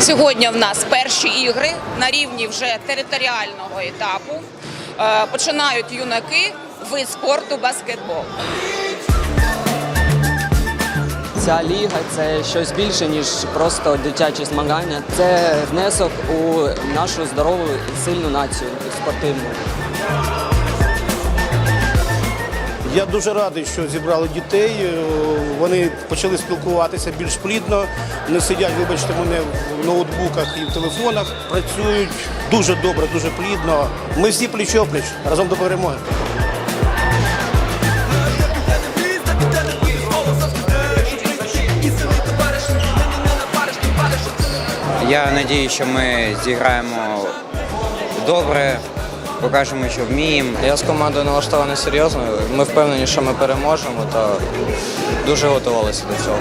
Сьогодні в нас перші ігри на рівні вже територіального етапу. Е, Починають юнаки вид спорту баскетбол. Ця ліга це щось більше, ніж просто дитячі змагання. Це внесок у нашу здорову і сильну націю спортивну. Я дуже радий, що зібрали дітей. Е, Вони почали спілкуватися більш плідно, не сидять, вибачте мене, в ноутбуках і в телефонах. Працюють дуже добре, дуже плідно. Ми всі пліч-опліч разом до перемоги. Я надію, що ми зіграємо добре, покажемо, що вміємо. Я з командою налаштований серйозно. Ми впевнені, що ми переможемо та дуже готувалися до цього.